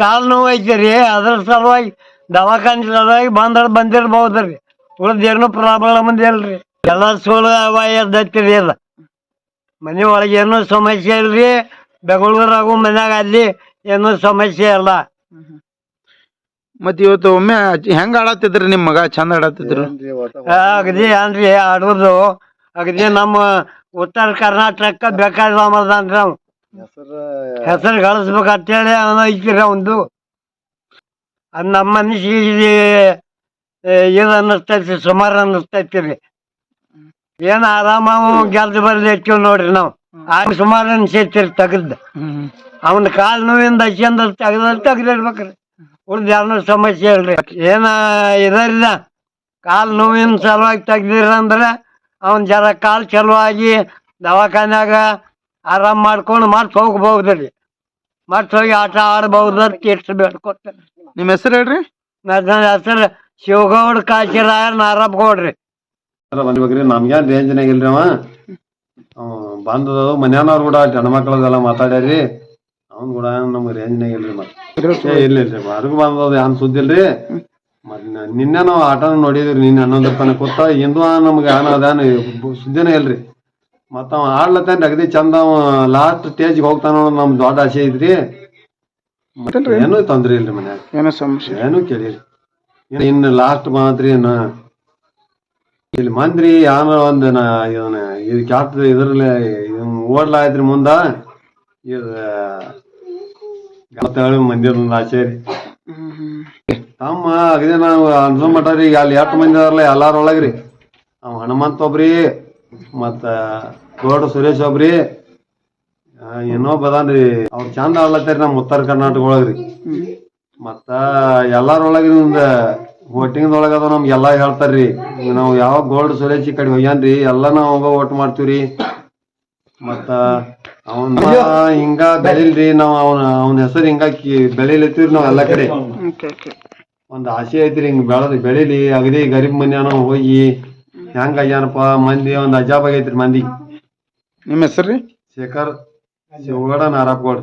ಕಾಲು ನೋವು ಐತಿ ರೀ ಅದ್ರ ಸಲುವಾಗಿ ದವಾಖಾನೆ ಸಲುವಾಗಿ ಬಂದ್ರ ಬಂದಿರ್ಬಹುದ್ರಿ ಉಳ್ದೇನು ಪ್ರಾಬ್ಲಮ್ ಇಲ್ರಿ. ಎಲ್ಲ ಸೋಲು ಎದ್ದೈತಿ ರೀ ಅದ ಮನೆ ಒಳಗೆ ಏನೂ ಸಮಸ್ಯೆ ಇಲ್ರಿ ಬೆಂಗಳೂರಾಗು ಮನ್ಯಾಗ ಅಲ್ಲಿ ಏನೂ ಸಮಸ್ಯೆ ಇಲ್ಲ. ಮತ್ತೆ ಇವತ್ತು ಒಮ್ಮೆ ಹೆಂಗ್ ಆಡತ್ತಿದ್ರಿ ನಿಮ್ ಮಗ? ಚಂದ ಆಡತ್ತಿದ್ರು? ಅಗದಿ ಅನ್ರಿ ಆಡೋದು. ಅಗದಿ ನಮ್ಮ ಉತ್ತರ ಕರ್ನಾಟಕ ಬೇಕಾದನ್ರಿ ಅವ್. ಹೆಸರು ಗಳಿಸ್ಬೇಕಂತೇಳಿ ಅವನ ಐತಿರ ಒಂದು. ಅದು ನಮ್ಮ ಮನಸ್ಸಿಗೆ ಇದು ಅನ್ನಿಸ್ತೈತಿ ಸುಮಾರು ಅನ್ನಿಸ್ತೈತಿ ರೀ. ಏನು ಆರಾಮ ಗೆಲ್ದು ಬರ್ಲಿ ಹೆಚ್ಚು ನೋಡ್ರಿ ನಾವು. ಆಗ ಸುಮಾರು ಅನ್ಸೈತಿರಿ ತೆಗದ್. ಅವನ ಕಾಲು ನೋವಿಂದ ಹಚ್ಚಿಂದ ತೆಗ್ದಲ್ಲಿ ತೆಗ್ದಿರ್ಬೇಕ್ರಿ ಉಳ್ದ ಯಾರನ್ನೂ ಸಮಸ್ಯೆ ಹೇಳ್ರಿ ಏನ ಇದರಿಂದ ಕಾಲು ನೋವಿನ ಸಲುವಾಗಿ ತೆಗ್ದಿರ ಅಂದ್ರೆ ಅವನ್ ಜರ ಕಾಲು ಚಲುವಾಗಿ ದವಾಖಾನ್ಯಾಗ ಆರಾಮ್ ಮಾಡ್ಕೊಂಡು ಮತ್ತೆ ಹೋಗ್ಬಹುದ್ರಿ ಮತ್ತೆ ಹೋಗಿ ಆಟ ಆಡ್ಬಹುದು ಅಂತ ಎಷ್ಟು ಬೇಡ್ಕೊತಾರೆ ನಿಮ್ ಹೆಸರು ಹೇಳ್ರಿ? ನನ್ನ ಹೆಸರು ಶಿವಗೌಡ ಕಾಶಿರಾಯ ನಾರಪ್ಪ ಗೌಡ್ರಿ ಬಂದ್ಬೇಕ್ರಿ ನಮ್ಗೇನ್ ರೇಂಜ್ನಾಗ ಇಲ್ರಿ ಅವ? ಅವ ಬಂದದ ಮನ್ಯಾನವ್ರು ಕೂಡ ಹೆಣ್ಮಕ್ಳದೆಲ್ಲ ಮಾತಾಡ್ಯಾರಿ. ಅವ್ನ್ ಕೂಡ ನಮ್ಗೆ ರೇಂಜ್ನಾಗ ಇಲ್ರಿ ಮತ್ತೆ. ಏ ಇಲ್ಲ ಇಲ್ರಿ ಹೊರಗ್ ಬಂದದ ಏನ್ ಸುದ್ದಿ ಇಲ್ರಿ? ಮತ್ ನಿನ್ನೆ ನಾವು ಆಟನ ನೋಡಿದ್ರಿ ನಿನ್ನೆ ಹನ್ನೊಂದು ತನಕ ಕೂತ ಇಂದು ನಮ್ಗೆ ಏನದ ಸುದ್ದಿನೇ ಇಲ್ರಿ. ಮತ್ತ ಅವ ಆಡ್ಲತ್ತಾನ ಅಗದಿ ಚಂದ ಅವ ಲಾಸ್ಟ್ ಸ್ಟೇಜ್ ಹೋಗ್ತಾನ ನಮ್ ದೊಡ್ಡ ಆಸೆ ಐತ್ರಿ. ಏನು ಏನೂ ತೊಂದ್ರೆ ಇಲ್ರಿ ಮನ್ಯಾಗ. ಏನೋ ಸಮಸ್ಯೆ ಏನು ಕೇಳಿರಿ ಇನ್ನು ಲಾಸ್ಟ್ ಮಾತ್ರಿ ಇಲ್ಲಿ ಮಂದ್ರಿ ಯಾನ ಒಂದ್ ನಾ ಇದನ್ನ ಇದು ಕ್ಯಾಪ್ ಇದ್ರಲ್ಲಿ ಓಡ್ಲಾಯ್ತ್ರಿ ಮುಂದ ಇದು ಗಮತಳಿ ಮಂದಿ ಒಂದು ಆಸೆ ರೀ. ತಮ್ಮ ಅಗದಿ ನಾವು ಅನ್ಸೋ ಮಟ್ಟ ರೀ ಅಲ್ಲಿ ಎಷ್ಟು ಮಂದಿ ಅದಾರಲ್ಲ ಎಲ್ಲಾರ ಒಳಗ್ರಿ. ಅವ್ ಹನುಮಂತ ಒಬ್ರಿ ಮತ್ತ ಗೌಡ ಸುರೇಶ್ ಒಬ್ರಿ ಏನೋ ಬದಾನ್ರಿ ಅವ್ರ ಚಂದ ಆಡ್ಲತ್ತಾರಿ ನಮ್ಮ ಉತ್ತರ ಕರ್ನಾಟಕ ಒಳಗ್ರಿ ಮತ್ತ ಎಲ್ಲಾರೊಳಗೆ ನಿಮ್ದ ಒಟ್ಟಿಂಗದೊಳಗ ಅದಾವ ನಮ್ಗೆ ಎಲ್ಲಾ ಹೇಳ್ತಾರ್ರಿ. ನಾವು ಯಾವ ಗೋಲ್ಡ್ ಸುರೇಶ್ ಈ ಕಡೆ ಹೋಗ್ಯಾನ್ರಿ ಎಲ್ಲ ನಾವು ಹೋಗ ಓಟ್ ಮಾಡ್ತೀವ್ರಿ. ಮತ್ತ ಅವನ್ ಹಿಂಗ ಬೆಳಿಲ್ರಿ ನಾವ್ ಅವನ ಅವನ ಹೆಸರು ಹಿಂಗ ಬೆಳಿಲತ್ತೀವ್ರಿ ನಾವ್ ಎಲ್ಲಾ ಕಡೆ. ಒಂದ್ ಆಸೆ ಐತ್ರಿ ಹಿಂಗ್ ಬೆಳದ್ ಬೆಳಿಲಿ ಅಗದಿ ಗರೀಬ್ ಮನ್ಯಾನ ಹೋಗಿ ಹೆಂಗ ಆಗ್ಯಾನಪ್ಪ? ಮಂದಿ ಒಂದ್ ಅಜಾಬ್ ಆಗೈತ್ರಿ ಮಂದಿ. ನಿಮ್ಮ ಹೆಸರು ರೀ? ಶೇಖರ್ ಶಿವಗೌಡ ನಾರಾಪ್ಗೌಡ್.